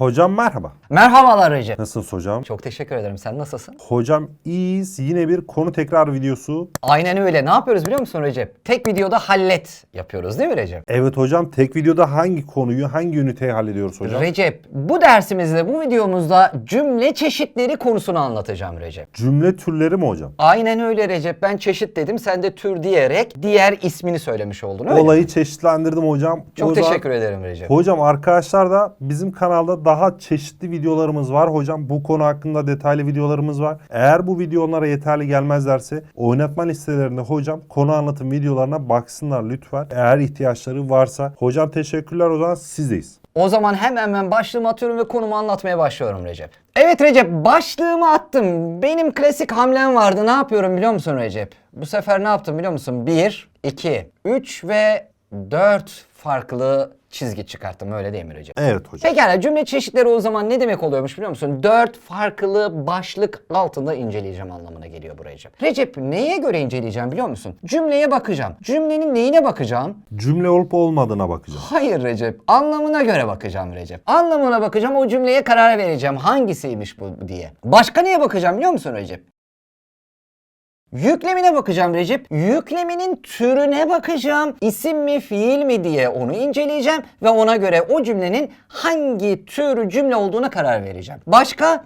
Hocam merhaba. Merhabalar Recep. Nasılsınız hocam? Çok teşekkür ederim. Sen nasılsın? Hocam iyiyiz. Yine bir konu tekrar videosu. Aynen öyle. Ne yapıyoruz biliyor musun Recep? Tek videoda hallet yapıyoruz değil mi Recep? Evet hocam tek videoda hangi konuyu, hangi üniteyi hallediyoruz hocam? Recep, bu dersimizde, bu videomuzda cümle çeşitleri konusunu anlatacağım Recep. Cümle türleri mi hocam? Aynen öyle Recep. Ben çeşit dedim, sen de tür diyerek diğer ismini söylemiş oldun öyle Olayı mi? çeşitlendirdim hocam. Çok O zaman- teşekkür ederim Recep. Hocam arkadaşlar da bizim kanalda daha çeşitli videolarımız var hocam. Bu konu hakkında detaylı videolarımız var. Eğer bu video onlara yeterli gelmezlerse oynatma listelerinde hocam konu anlatım videolarına baksınlar lütfen. Eğer ihtiyaçları varsa. Hocam teşekkürler o zaman sizdeyiz. O zaman hemen ben başlığımı atıyorum ve konumu anlatmaya başlıyorum Recep. Evet Recep, başlığımı attım. Benim klasik hamlem vardı. Ne yapıyorum biliyor musun Recep? Bu sefer ne yaptım biliyor musun? 1, 2, 3 ve 4 farklı çizgi çıkarttım. Öyle değil mi Recep? Evet hocam. Pekala cümle çeşitleri o zaman ne demek oluyormuş biliyor musun? Dört farklı başlık altında inceleyeceğim anlamına geliyor bu Recep. Recep neye göre inceleyeceğim biliyor musun? Cümleye bakacağım. Cümlenin neyine bakacağım? Cümle olup olmadığına bakacağım. Hayır Recep. Anlamına göre bakacağım Recep. Anlamına bakacağım o cümleye karar vereceğim. Hangisiymiş bu diye. Başka neye bakacağım biliyor musun Recep? Yüklemine bakacağım Recep. Yükleminin türüne bakacağım. İsim mi fiil mi diye onu inceleyeceğim ve ona göre o cümlenin hangi tür cümle olduğuna karar vereceğim. Başka?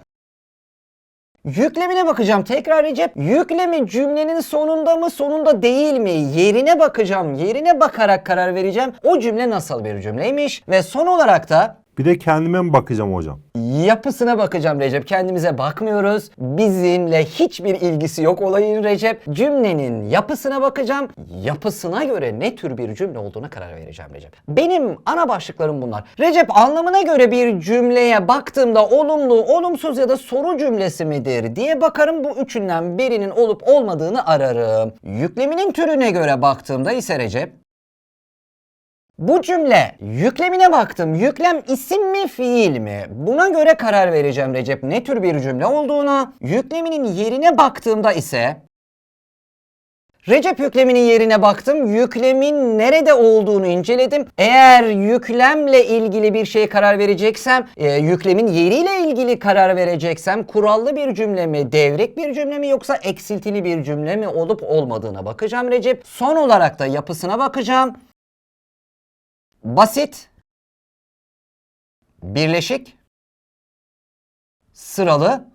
Yüklemine bakacağım tekrar Recep. Yüklemi cümlenin sonunda mı sonunda değil mi? Yerine bakacağım. Yerine bakarak karar vereceğim. O cümle nasıl bir cümleymiş? Ve son olarak da Bir de kendime mi bakacağım hocam? Yapısına bakacağım Recep. Kendimize bakmıyoruz. Bizimle hiçbir ilgisi yok olayın Recep. Cümlenin yapısına bakacağım. Yapısına göre ne tür bir cümle olduğuna karar vereceğim Recep. Benim ana başlıklarım bunlar. Recep anlamına göre bir cümleye baktığımda olumlu, olumsuz ya da soru cümlesi midir diye bakarım. Bu üçünden birinin olup olmadığını ararım. Yükleminin türüne göre baktığımda ise Recep bu cümle yüklemine baktım. Yüklem isim mi fiil mi? Buna göre karar vereceğim Recep ne tür bir cümle olduğunu. Yükleminin yerine baktığımda ise Recep yükleminin yerine baktım. Yüklemin nerede olduğunu inceledim. Eğer yüklemle ilgili bir şeye karar vereceksem, e, yüklemin yeriyle ilgili karar vereceksem kurallı bir cümle mi, devrek bir cümle mi yoksa eksiltili bir cümle mi olup olmadığına bakacağım Recep. Son olarak da yapısına bakacağım. Basit, birleşik, sıralı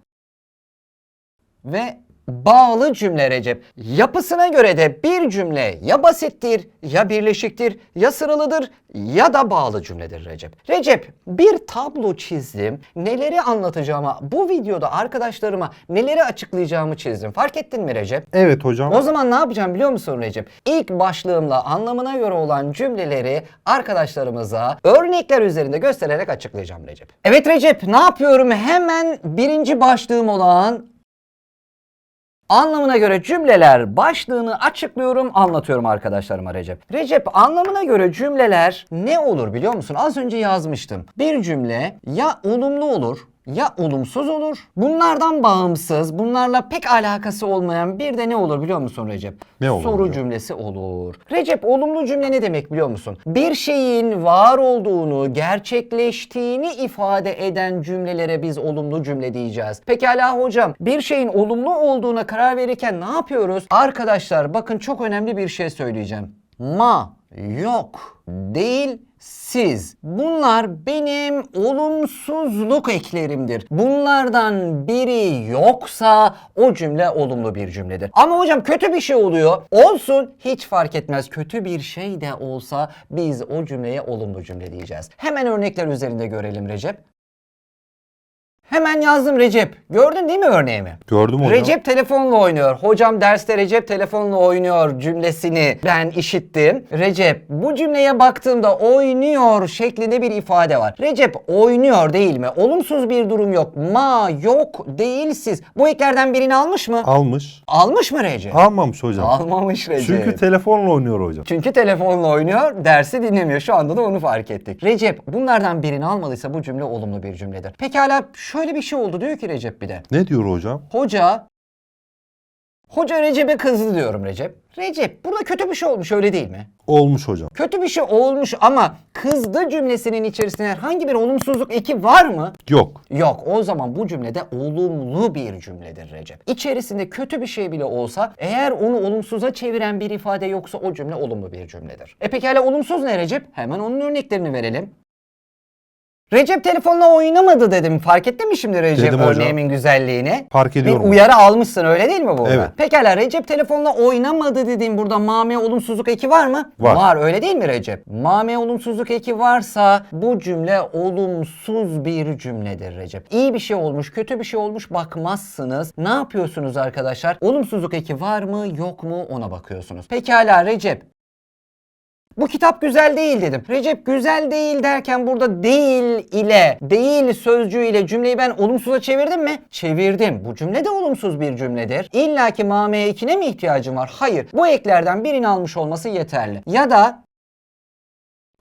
ve bağlı cümle Recep. Yapısına göre de bir cümle ya basittir, ya birleşiktir, ya sıralıdır ya da bağlı cümledir Recep. Recep bir tablo çizdim. Neleri anlatacağıma, bu videoda arkadaşlarıma neleri açıklayacağımı çizdim. Fark ettin mi Recep? Evet hocam. O zaman ne yapacağım biliyor musun Recep? İlk başlığımla anlamına göre olan cümleleri arkadaşlarımıza örnekler üzerinde göstererek açıklayacağım Recep. Evet Recep ne yapıyorum? Hemen birinci başlığım olan Anlamına göre cümleler başlığını açıklıyorum, anlatıyorum arkadaşlarıma Recep. Recep anlamına göre cümleler ne olur biliyor musun? Az önce yazmıştım. Bir cümle ya olumlu olur ya olumsuz olur. Bunlardan bağımsız, bunlarla pek alakası olmayan bir de ne olur biliyor musun Recep? Ne olur Soru hocam? cümlesi olur. Recep olumlu cümle ne demek biliyor musun? Bir şeyin var olduğunu, gerçekleştiğini ifade eden cümlelere biz olumlu cümle diyeceğiz. Pekala hocam bir şeyin olumlu olduğuna karar verirken ne yapıyoruz? Arkadaşlar bakın çok önemli bir şey söyleyeceğim. Ma, yok, değil, siz. Bunlar benim olumsuzluk eklerimdir. Bunlardan biri yoksa o cümle olumlu bir cümledir. Ama hocam kötü bir şey oluyor. Olsun hiç fark etmez. Kötü bir şey de olsa biz o cümleye olumlu cümle diyeceğiz. Hemen örnekler üzerinde görelim Recep. Hemen yazdım Recep. Gördün değil mi örneğimi? Gördüm hocam. Recep telefonla oynuyor. Hocam derste Recep telefonla oynuyor cümlesini ben işittim. Recep bu cümleye baktığımda oynuyor şeklinde bir ifade var. Recep oynuyor değil mi? Olumsuz bir durum yok. Ma yok değil siz. Bu eklerden birini almış mı? Almış. Almış mı Recep? Almamış hocam. Almamış Recep. Çünkü telefonla oynuyor hocam. Çünkü telefonla oynuyor, dersi dinlemiyor. Şu anda da onu fark ettik. Recep bunlardan birini almadıysa bu cümle olumlu bir cümledir. Pekala şöyle bir şey oldu diyor ki Recep bir de. Ne diyor hocam? Hoca Hoca Recep'e kızdı diyorum Recep. Recep burada kötü bir şey olmuş öyle değil mi? Olmuş hocam. Kötü bir şey olmuş ama kızdı cümlesinin içerisinde herhangi bir olumsuzluk eki var mı? Yok. Yok o zaman bu cümlede olumlu bir cümledir Recep. İçerisinde kötü bir şey bile olsa eğer onu olumsuza çeviren bir ifade yoksa o cümle olumlu bir cümledir. E pekala olumsuz ne Recep? Hemen onun örneklerini verelim. Recep telefonla oynamadı dedim. Fark ettin mi şimdi Recep Dedim hocam. örneğimin güzelliğini? Fark ediyorum. Bir uyarı almışsın öyle değil mi burada? Evet. Pekala Recep telefonla oynamadı dediğim burada mame olumsuzluk eki var mı? Var. öyle değil mi Recep? Mame olumsuzluk eki varsa bu cümle olumsuz bir cümledir Recep. İyi bir şey olmuş, kötü bir şey olmuş bakmazsınız. Ne yapıyorsunuz arkadaşlar? Olumsuzluk eki var mı, yok mu ona bakıyorsunuz. Pekala Recep. Bu kitap güzel değil dedim. Recep güzel değil derken burada değil ile, değil sözcüğü ile cümleyi ben olumsuza çevirdim mi? Çevirdim. Bu cümle de olumsuz bir cümledir. İlla ki mameye ekine mi ihtiyacım var? Hayır. Bu eklerden birini almış olması yeterli. Ya da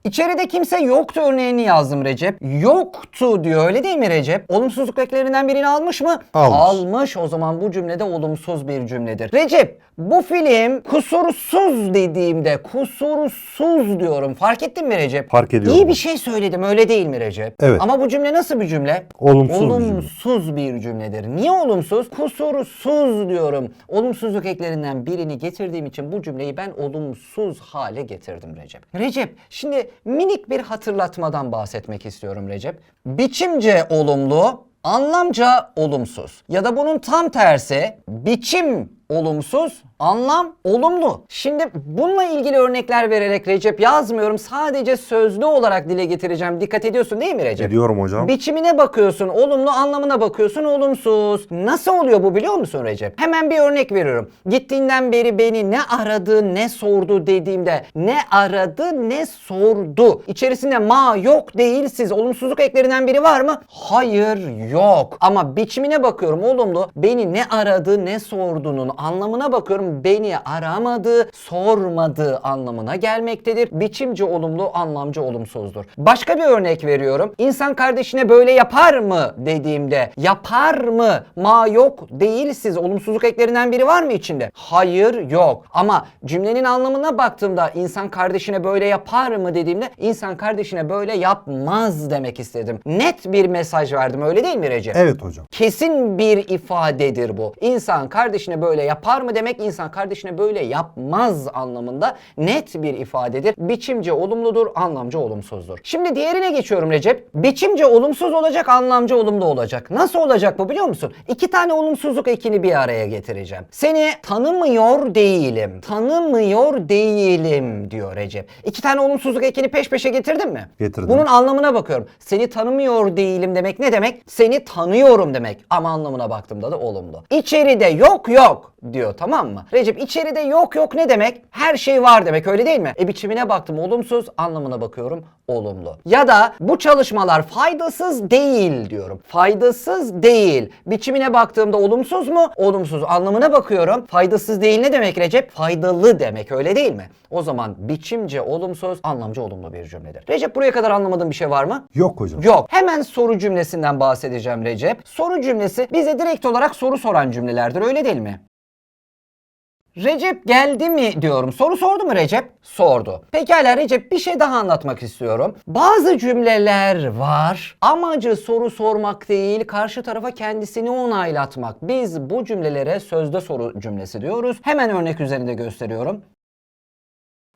İçeride kimse yoktu örneğini yazdım Recep. Yoktu diyor öyle değil mi Recep? Olumsuzluk eklerinden birini almış mı? Almış. Almış o zaman bu cümlede olumsuz bir cümledir. Recep bu film kusursuz dediğimde kusursuz diyorum. Fark ettin mi Recep? Fark ediyorum. İyi bir şey söyledim öyle değil mi Recep? Evet. Ama bu cümle nasıl bir cümle? Olumsuz bir cümle. Olumsuz bir cümledir. Niye olumsuz? Kusursuz diyorum. Olumsuzluk eklerinden birini getirdiğim için bu cümleyi ben olumsuz hale getirdim Recep. Recep şimdi minik bir hatırlatmadan bahsetmek istiyorum Recep. Biçimce olumlu, anlamca olumsuz. Ya da bunun tam tersi biçim olumsuz, anlam olumlu. Şimdi bununla ilgili örnekler vererek Recep yazmıyorum. Sadece sözlü olarak dile getireceğim. Dikkat ediyorsun değil mi Recep? Ediyorum hocam. Biçimine bakıyorsun, olumlu anlamına bakıyorsun, olumsuz. Nasıl oluyor bu biliyor musun Recep? Hemen bir örnek veriyorum. Gittiğinden beri beni ne aradı, ne sordu dediğimde ne aradı, ne sordu. İçerisinde ma, yok, değil, siz. Olumsuzluk eklerinden biri var mı? Hayır, yok. Ama biçimine bakıyorum olumlu. Beni ne aradı, ne sorduğunun anlamına bakıyorum. Beni aramadı, sormadı anlamına gelmektedir. Biçimci olumlu, anlamcı olumsuzdur. Başka bir örnek veriyorum. İnsan kardeşine böyle yapar mı dediğimde yapar mı? Ma yok, değil siz. Olumsuzluk eklerinden biri var mı içinde? Hayır, yok. Ama cümlenin anlamına baktığımda insan kardeşine böyle yapar mı dediğimde insan kardeşine böyle yapmaz demek istedim. Net bir mesaj verdim öyle değil mi Recep? Evet hocam. Kesin bir ifadedir bu. İnsan kardeşine böyle yapar mı demek insan kardeşine böyle yapmaz anlamında net bir ifadedir. Biçimce olumludur, anlamca olumsuzdur. Şimdi diğerine geçiyorum Recep. Biçimce olumsuz olacak, anlamca olumlu olacak. Nasıl olacak bu biliyor musun? İki tane olumsuzluk ekini bir araya getireceğim. Seni tanımıyor değilim. Tanımıyor değilim diyor Recep. İki tane olumsuzluk ekini peş peşe getirdin mi? Getirdim. Bunun anlamına bakıyorum. Seni tanımıyor değilim demek ne demek? Seni tanıyorum demek. Ama anlamına baktığımda da olumlu. İçeride yok yok diyor tamam mı? Recep içeride yok yok ne demek? Her şey var demek öyle değil mi? E biçimine baktım olumsuz, anlamına bakıyorum olumlu. Ya da bu çalışmalar faydasız değil diyorum. Faydasız değil. Biçimine baktığımda olumsuz mu? Olumsuz. Anlamına bakıyorum. Faydasız değil ne demek Recep? Faydalı demek öyle değil mi? O zaman biçimce olumsuz, anlamca olumlu bir cümledir. Recep buraya kadar anlamadığın bir şey var mı? Yok hocam. Yok. Hemen soru cümlesinden bahsedeceğim Recep. Soru cümlesi bize direkt olarak soru soran cümlelerdir öyle değil mi? Recep geldi mi diyorum. Soru sordu mu Recep? Sordu. Pekala Recep bir şey daha anlatmak istiyorum. Bazı cümleler var. Amacı soru sormak değil, karşı tarafa kendisini onaylatmak. Biz bu cümlelere sözde soru cümlesi diyoruz. Hemen örnek üzerinde gösteriyorum.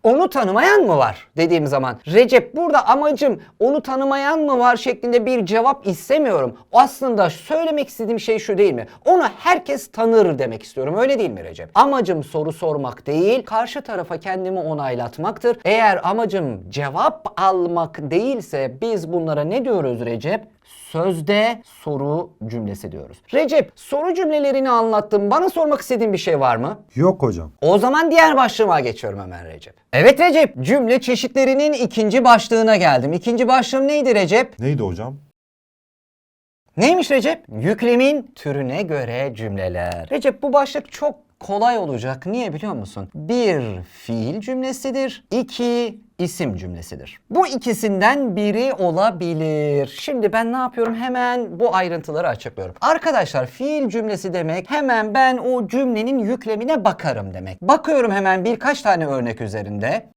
Onu tanımayan mı var dediğim zaman Recep burada amacım onu tanımayan mı var şeklinde bir cevap istemiyorum. Aslında söylemek istediğim şey şu değil mi? Onu herkes tanır demek istiyorum öyle değil mi Recep? Amacım soru sormak değil karşı tarafa kendimi onaylatmaktır. Eğer amacım cevap almak değilse biz bunlara ne diyoruz Recep? Sözde soru cümlesi diyoruz. Recep soru cümlelerini anlattım. Bana sormak istediğin bir şey var mı? Yok hocam. O zaman diğer başlığıma geçiyorum hemen Recep. Evet Recep, cümle çeşitlerinin ikinci başlığına geldim. İkinci başlığım neydi Recep? Neydi hocam? Neymiş Recep? Yüklemin türüne göre cümleler. Recep bu başlık çok kolay olacak. Niye biliyor musun? Bir fiil cümlesidir. iki isim cümlesidir. Bu ikisinden biri olabilir. Şimdi ben ne yapıyorum? Hemen bu ayrıntıları açıklıyorum. Arkadaşlar fiil cümlesi demek hemen ben o cümlenin yüklemine bakarım demek. Bakıyorum hemen birkaç tane örnek üzerinde.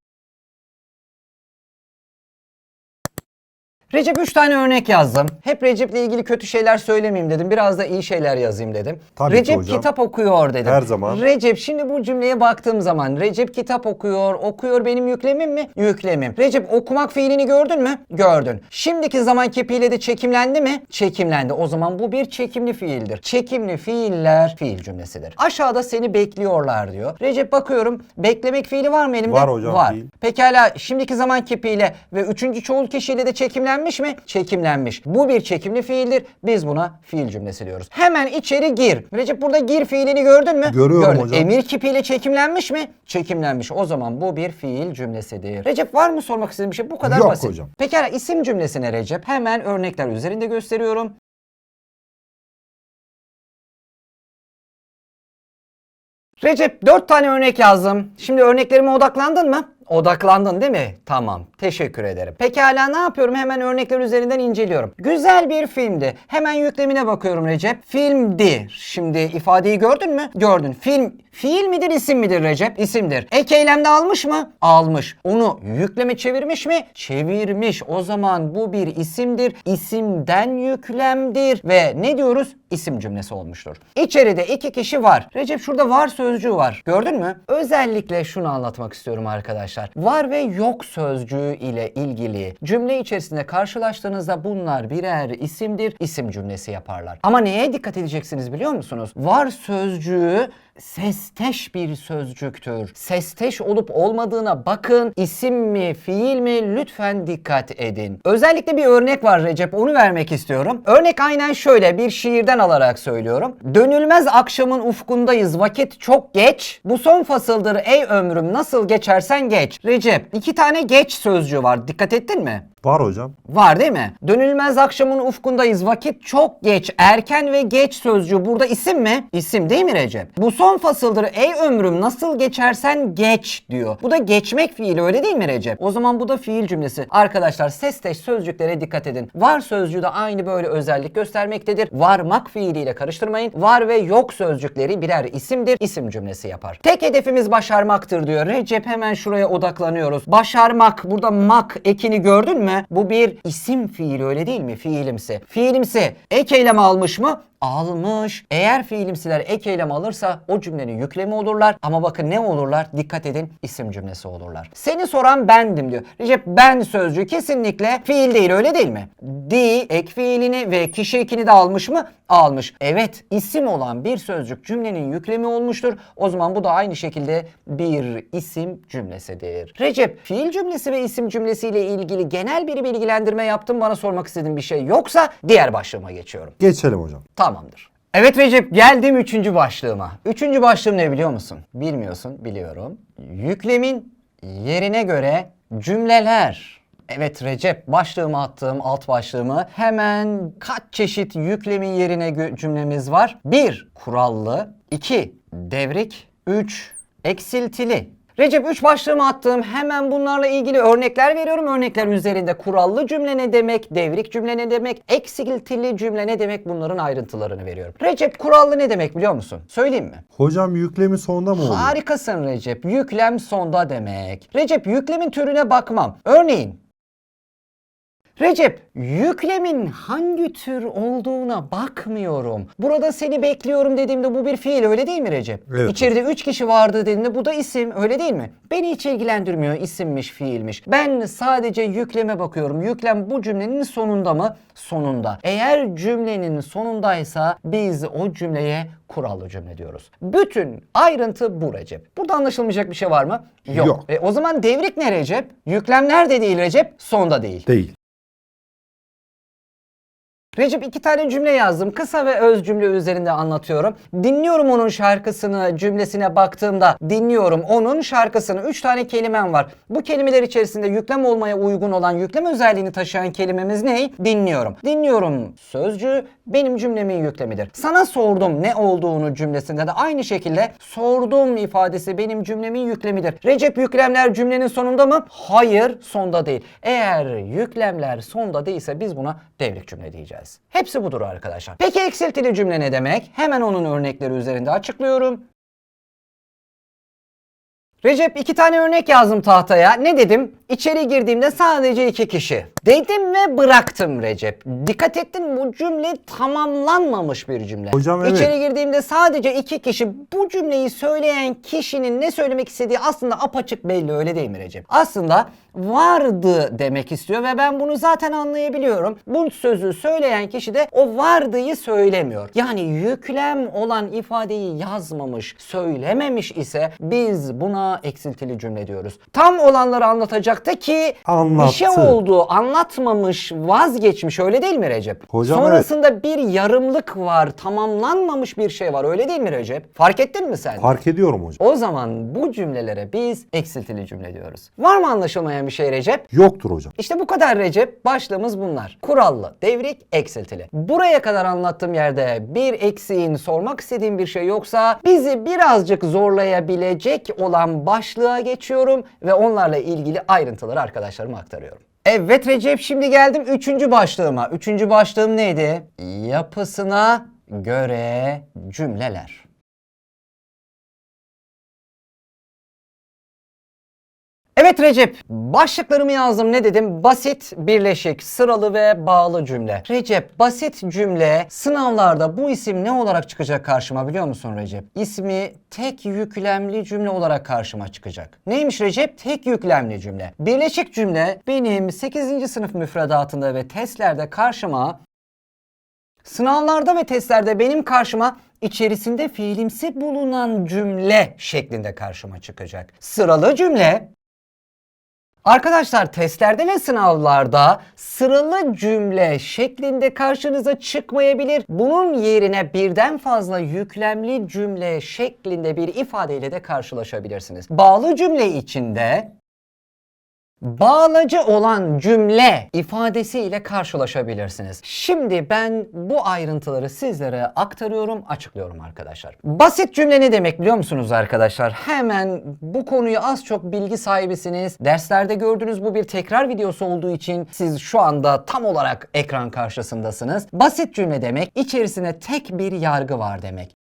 Recep 3 tane örnek yazdım. Hep Recep'le ilgili kötü şeyler söylemeyeyim dedim. Biraz da iyi şeyler yazayım dedim. Tabii ki Recep hocam. kitap okuyor dedim. Her zaman. Recep şimdi bu cümleye baktığım zaman Recep kitap okuyor. Okuyor benim yüklemim mi? Yüklemim. Recep okumak fiilini gördün mü? Gördün. Şimdiki zaman kipiyle de çekimlendi mi? Çekimlendi. O zaman bu bir çekimli fiildir. Çekimli fiiller fiil cümlesidir. Aşağıda seni bekliyorlar diyor. Recep bakıyorum. Beklemek fiili var mı elimde? Var hocam, Var. fiil. Pekala şimdiki zaman kipiyle ve üçüncü çoğul kişiyle de çekimlenmiş mi? Çekimlenmiş. Bu bir çekimli fiildir. Biz buna fiil cümlesi diyoruz. Hemen içeri gir. Recep burada gir fiilini gördün mü? Görüyorum Gördün. hocam. Emir kipiyle çekimlenmiş mi? Çekimlenmiş. O zaman bu bir fiil cümlesidir. Recep var mı sormak istediğin bir şey? Bu kadar Yok basit. hocam. Pekala isim cümlesine Recep hemen örnekler üzerinde gösteriyorum. Recep 4 tane örnek yazdım. Şimdi örneklerime odaklandın mı? Odaklandın değil mi? Tamam. Teşekkür ederim. Pekala ne yapıyorum? Hemen örnekler üzerinden inceliyorum. Güzel bir filmdi. Hemen yüklemine bakıyorum Recep. Filmdi. Şimdi ifadeyi gördün mü? Gördün. Film fiil midir isim midir Recep? İsimdir. Ek eylemde almış mı? Almış. Onu yükleme çevirmiş mi? Çevirmiş. O zaman bu bir isimdir. İsimden yüklemdir. Ve ne diyoruz? İsim cümlesi olmuştur. İçeride iki kişi var. Recep şurada var sözcüğü var. Gördün mü? Özellikle şunu anlatmak istiyorum arkadaşlar. Var ve yok sözcüğü ile ilgili cümle içerisinde karşılaştığınızda bunlar birer isimdir. İsim cümlesi yaparlar. Ama neye dikkat edeceksiniz biliyor musunuz? Var sözcüğü sesteş bir sözcüktür. Sesteş olup olmadığına bakın. İsim mi, fiil mi lütfen dikkat edin. Özellikle bir örnek var Recep onu vermek istiyorum. Örnek aynen şöyle bir şiirden alarak söylüyorum. Dönülmez akşamın ufkundayız vakit çok geç. Bu son fasıldır ey ömrüm nasıl geçersen geç. Recep iki tane geç sözcüğü var dikkat ettin mi? Var hocam. Var değil mi? Dönülmez akşamın ufkundayız. Vakit çok geç. Erken ve geç sözcüğü burada isim mi? İsim değil mi Recep? Bu son fasıldır. Ey ömrüm nasıl geçersen geç diyor. Bu da geçmek fiili öyle değil mi Recep? O zaman bu da fiil cümlesi. Arkadaşlar sesteş sözcüklere dikkat edin. Var sözcüğü de aynı böyle özellik göstermektedir. Varmak fiiliyle karıştırmayın. Var ve yok sözcükleri birer isimdir. İsim cümlesi yapar. Tek hedefimiz başarmaktır diyor. Recep hemen şuraya odaklanıyoruz. Başarmak burada mak ekini gördün mü? Bu bir isim fiili öyle değil mi? Fiilimsi. Fiilimsi ek eylem almış mı? Almış. Eğer fiilimsiler ek eylem alırsa o cümlenin yüklemi olurlar. Ama bakın ne olurlar? Dikkat edin isim cümlesi olurlar. Seni soran bendim diyor. Recep ben sözcüğü kesinlikle fiil değil öyle değil mi? Di ek fiilini ve kişi ekini de almış mı? Almış. Evet isim olan bir sözcük cümlenin yüklemi olmuştur. O zaman bu da aynı şekilde bir isim cümlesidir. Recep fiil cümlesi ve isim cümlesiyle ilgili genel bir bilgilendirme yaptım. Bana sormak istediğin bir şey yoksa diğer başlığıma geçiyorum. Geçelim hocam. Tamamdır. Evet Recep geldim üçüncü başlığıma. Üçüncü başlığım ne biliyor musun? Bilmiyorsun biliyorum. Yüklemin yerine göre cümleler. Evet Recep başlığıma attığım alt başlığımı hemen kaç çeşit yüklemin yerine cümlemiz var? 1. Kurallı 2. Devrik 3. Eksiltili Recep 3 başlığımı attım. Hemen bunlarla ilgili örnekler veriyorum. Örnekler üzerinde kurallı cümle ne demek, devrik cümle ne demek, eksiltili cümle ne demek bunların ayrıntılarını veriyorum. Recep kurallı ne demek biliyor musun? Söyleyeyim mi? Hocam yüklemi sonda mı oluyor? Harikasın Recep. Yüklem sonda demek. Recep yüklemin türüne bakmam. Örneğin Recep, yüklemin hangi tür olduğuna bakmıyorum. Burada seni bekliyorum dediğimde bu bir fiil öyle değil mi Recep? Evet. İçeride 3 kişi vardı dediğimde bu da isim öyle değil mi? Beni hiç ilgilendirmiyor isimmiş fiilmiş. Ben sadece yükleme bakıyorum. Yüklem bu cümlenin sonunda mı? Sonunda. Eğer cümlenin sonundaysa biz o cümleye kurallı cümle diyoruz. Bütün ayrıntı bu Recep. Burada anlaşılmayacak bir şey var mı? Yok. Yok. E, o zaman devrik ne Recep? Yüklem nerede değil Recep? Sonda değil. Değil. Recep iki tane cümle yazdım. Kısa ve öz cümle üzerinde anlatıyorum. Dinliyorum onun şarkısını cümlesine baktığımda dinliyorum onun şarkısını. Üç tane kelimem var. Bu kelimeler içerisinde yüklem olmaya uygun olan yüklem özelliğini taşıyan kelimemiz ne? Dinliyorum. Dinliyorum sözcüğü benim cümlemin yüklemidir. Sana sordum ne olduğunu cümlesinde de aynı şekilde sordum ifadesi benim cümlemin yüklemidir. Recep yüklemler cümlenin sonunda mı? Hayır sonda değil. Eğer yüklemler sonda değilse biz buna devrik cümle diyeceğiz. Hepsi budur arkadaşlar. Peki eksiltili cümle ne demek? Hemen onun örnekleri üzerinde açıklıyorum. Recep iki tane örnek yazdım tahtaya. Ne dedim? İçeri girdiğimde sadece iki kişi. Dedim ve bıraktım Recep. Dikkat ettin bu cümle tamamlanmamış bir cümle. Hocam evet. İçeri girdiğimde sadece iki kişi. Bu cümleyi söyleyen kişinin ne söylemek istediği aslında apaçık belli öyle değil mi Recep? Aslında vardı demek istiyor ve ben bunu zaten anlayabiliyorum. Bu sözü söyleyen kişi de o vardıyı söylemiyor. Yani yüklem olan ifadeyi yazmamış, söylememiş ise biz buna eksiltili cümle diyoruz. Tam olanları anlatacaktı ki Anlattı. bir şey oldu, anlatmamış, vazgeçmiş öyle değil mi Recep? Hocam Sonrasında bir yarımlık var, tamamlanmamış bir şey var öyle değil mi Recep? Fark ettin mi sen? Fark ediyorum hocam. O zaman bu cümlelere biz eksiltili cümle diyoruz. Var mı anlaşılmayan bir şey Recep? Yoktur hocam. İşte bu kadar Recep. Başlığımız bunlar. Kurallı, devrik, eksiltili. Buraya kadar anlattığım yerde bir eksiğin sormak istediğim bir şey yoksa bizi birazcık zorlayabilecek olan başlığa geçiyorum ve onlarla ilgili ayrıntıları arkadaşlarıma aktarıyorum. Evet Recep şimdi geldim üçüncü başlığıma. Üçüncü başlığım neydi? Yapısına göre cümleler. Evet Recep, başlıklarımı yazdım ne dedim? Basit, birleşik, sıralı ve bağlı cümle. Recep, basit cümle sınavlarda bu isim ne olarak çıkacak karşıma biliyor musun Recep? İsmi tek yüklemli cümle olarak karşıma çıkacak. Neymiş Recep? Tek yüklemli cümle. Birleşik cümle benim 8. sınıf müfredatında ve testlerde karşıma Sınavlarda ve testlerde benim karşıma içerisinde fiilimsi bulunan cümle şeklinde karşıma çıkacak. Sıralı cümle Arkadaşlar testlerde ve sınavlarda sıralı cümle şeklinde karşınıza çıkmayabilir. Bunun yerine birden fazla yüklemli cümle şeklinde bir ifadeyle de karşılaşabilirsiniz. Bağlı cümle içinde bağlacı olan cümle ifadesiyle karşılaşabilirsiniz. Şimdi ben bu ayrıntıları sizlere aktarıyorum, açıklıyorum arkadaşlar. Basit cümle ne demek biliyor musunuz arkadaşlar? Hemen bu konuyu az çok bilgi sahibisiniz. Derslerde gördüğünüz bu bir tekrar videosu olduğu için siz şu anda tam olarak ekran karşısındasınız. Basit cümle demek içerisinde tek bir yargı var demek.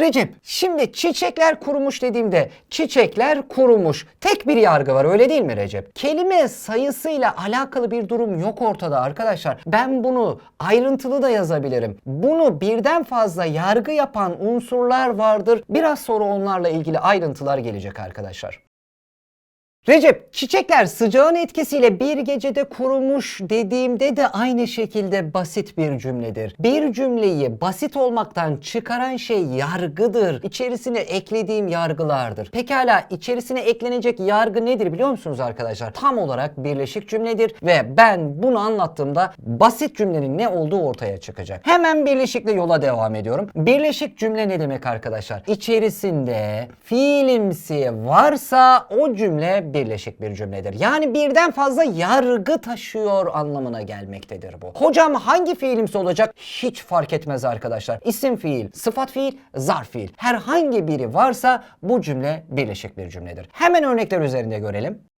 Recep, şimdi çiçekler kurumuş dediğimde çiçekler kurumuş. Tek bir yargı var öyle değil mi Recep? Kelime sayısıyla alakalı bir durum yok ortada arkadaşlar. Ben bunu ayrıntılı da yazabilirim. Bunu birden fazla yargı yapan unsurlar vardır. Biraz sonra onlarla ilgili ayrıntılar gelecek arkadaşlar. Recep, çiçekler sıcağın etkisiyle bir gecede kurumuş dediğimde de aynı şekilde basit bir cümledir. Bir cümleyi basit olmaktan çıkaran şey yargıdır. İçerisine eklediğim yargılardır. Pekala içerisine eklenecek yargı nedir biliyor musunuz arkadaşlar? Tam olarak birleşik cümledir ve ben bunu anlattığımda basit cümlenin ne olduğu ortaya çıkacak. Hemen birleşikle yola devam ediyorum. Birleşik cümle ne demek arkadaşlar? İçerisinde fiilimsi varsa o cümle birleşik bir cümledir. Yani birden fazla yargı taşıyor anlamına gelmektedir bu. Hocam hangi fiilimsi olacak? Hiç fark etmez arkadaşlar. İsim fiil, sıfat fiil, zarf fiil. Herhangi biri varsa bu cümle birleşik bir cümledir. Hemen örnekler üzerinde görelim.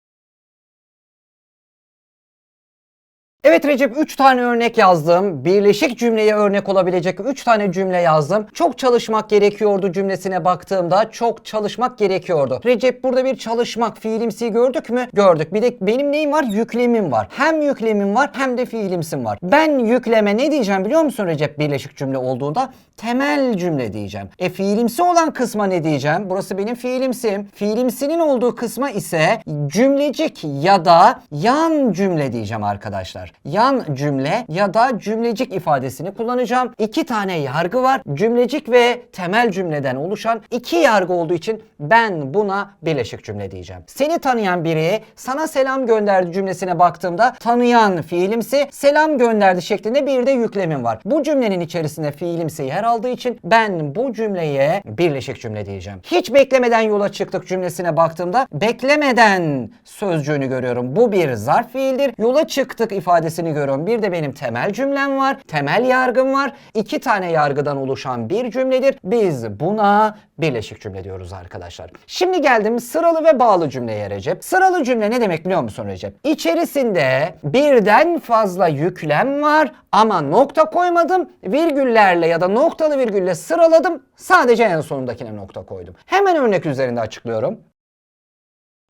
Evet Recep 3 tane örnek yazdım. Birleşik cümleye örnek olabilecek 3 tane cümle yazdım. Çok çalışmak gerekiyordu cümlesine baktığımda çok çalışmak gerekiyordu. Recep burada bir çalışmak fiilimsi gördük mü? Gördük. Bir de benim neyim var? Yüklemim var. Hem yüklemim var hem de fiilimsim var. Ben yükleme ne diyeceğim biliyor musun Recep birleşik cümle olduğunda? Temel cümle diyeceğim. E fiilimsi olan kısma ne diyeceğim? Burası benim fiilimsim. Fiilimsinin olduğu kısma ise cümlecik ya da yan cümle diyeceğim arkadaşlar. Yan cümle ya da cümlecik ifadesini kullanacağım. İki tane yargı var. Cümlecik ve temel cümleden oluşan iki yargı olduğu için ben buna birleşik cümle diyeceğim. Seni tanıyan biri sana selam gönderdi cümlesine baktığımda tanıyan fiilimsi selam gönderdi şeklinde bir de yüklemim var. Bu cümlenin içerisinde fiilimsi yer aldığı için ben bu cümleye birleşik cümle diyeceğim. Hiç beklemeden yola çıktık cümlesine baktığımda beklemeden sözcüğünü görüyorum. Bu bir zarf fiildir. Yola çıktık ifadesini görüyorum. Bir de benim temel cümlem var. Temel yargım var. İki tane yargıdan oluşan bir cümledir. Biz buna birleşik cümle diyoruz arkadaşlar. Şimdi geldim sıralı ve bağlı cümleye Recep. Sıralı cümle ne demek biliyor musun Recep? İçerisinde birden fazla yüklem var ama nokta koymadım. Virgüllerle ya da noktalı virgülle sıraladım. Sadece en sonundakine nokta koydum. Hemen örnek üzerinde açıklıyorum.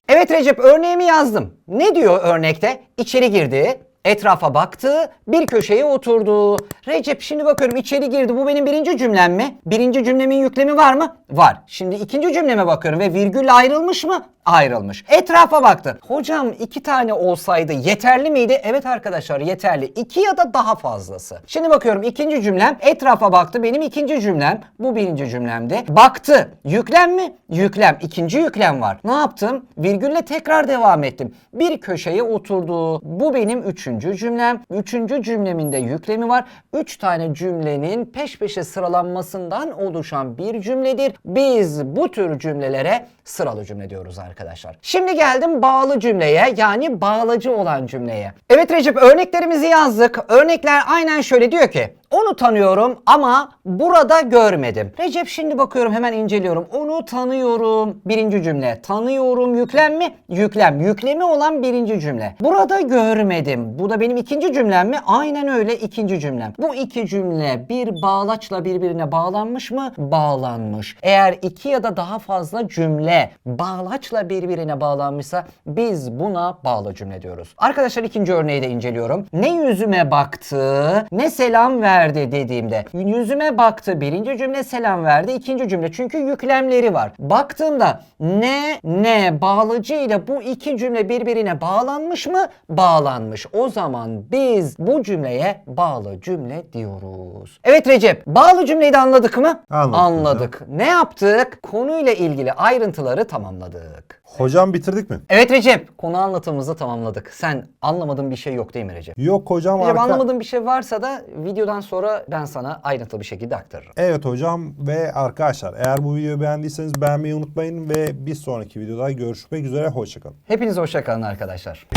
Evet Recep örneğimi yazdım. Ne diyor örnekte? İçeri girdi, etrafa baktı, bir köşeye oturdu. Recep şimdi bakıyorum içeri girdi. Bu benim birinci cümlem mi? Birinci cümlemin yüklemi var mı? Var. Şimdi ikinci cümleme bakıyorum ve virgülle ayrılmış mı? Ayrılmış. Etrafa baktı. Hocam iki tane olsaydı yeterli miydi? Evet arkadaşlar yeterli. İki ya da daha fazlası. Şimdi bakıyorum ikinci cümlem etrafa baktı. Benim ikinci cümlem bu birinci cümlemdi. Baktı. Yüklem mi? Yüklem. İkinci yüklem var. Ne yaptım? Virgülle tekrar devam ettim. Bir köşeye oturdu. Bu benim üçüncü cümlem. Üçüncü cümlemin de yüklemi var. Üç tane cümlenin peş peşe sıralanmasından oluşan bir cümledir. Biz bu tür cümlelere sıralı cümle diyoruz arkadaşlar. Şimdi geldim bağlı cümleye yani bağlacı olan cümleye. Evet Recep örneklerimizi yazdık. Örnekler aynen şöyle diyor ki onu tanıyorum ama burada görmedim. Recep şimdi bakıyorum hemen inceliyorum. Onu tanıyorum. Birinci cümle. Tanıyorum yüklem mi? Yüklem. Yüklemi olan birinci cümle. Burada görmedim. Bu da benim ikinci cümlem mi? Aynen öyle ikinci cümlem. Bu iki cümle bir bağlaçla birbirine bağlanmış mı? Bağlanmış. Eğer iki ya da daha fazla cümle bağlaçla birbirine bağlanmışsa biz buna bağlı cümle diyoruz. Arkadaşlar ikinci örneği de inceliyorum. Ne yüzüme baktı, ne selam verdi dediğimde. Yüzüme baktı birinci cümle selam verdi ikinci cümle. Çünkü yüklemleri var. Baktığımda ne ne bağlıcı ile bu iki cümle birbirine bağlanmış mı? Bağlanmış. O zaman biz bu cümleye bağlı cümle diyoruz. Evet Recep bağlı cümleyi de anladık mı? Anladık Anladık. Ne yaptık? Konuyla ilgili ayrıntıları tamamladık. Hocam bitirdik mi? Evet Recep, konu anlatımımızı tamamladık. Sen anlamadığın bir şey yok değil mi Recep? Yok hocam. Recep arka- anlamadığın bir şey varsa da videodan sonra ben sana ayrıntılı bir şekilde aktarırım. Evet hocam ve arkadaşlar eğer bu videoyu beğendiyseniz beğenmeyi unutmayın ve bir sonraki videoda görüşmek üzere hoşçakalın. Hepinize hoşça kalın arkadaşlar.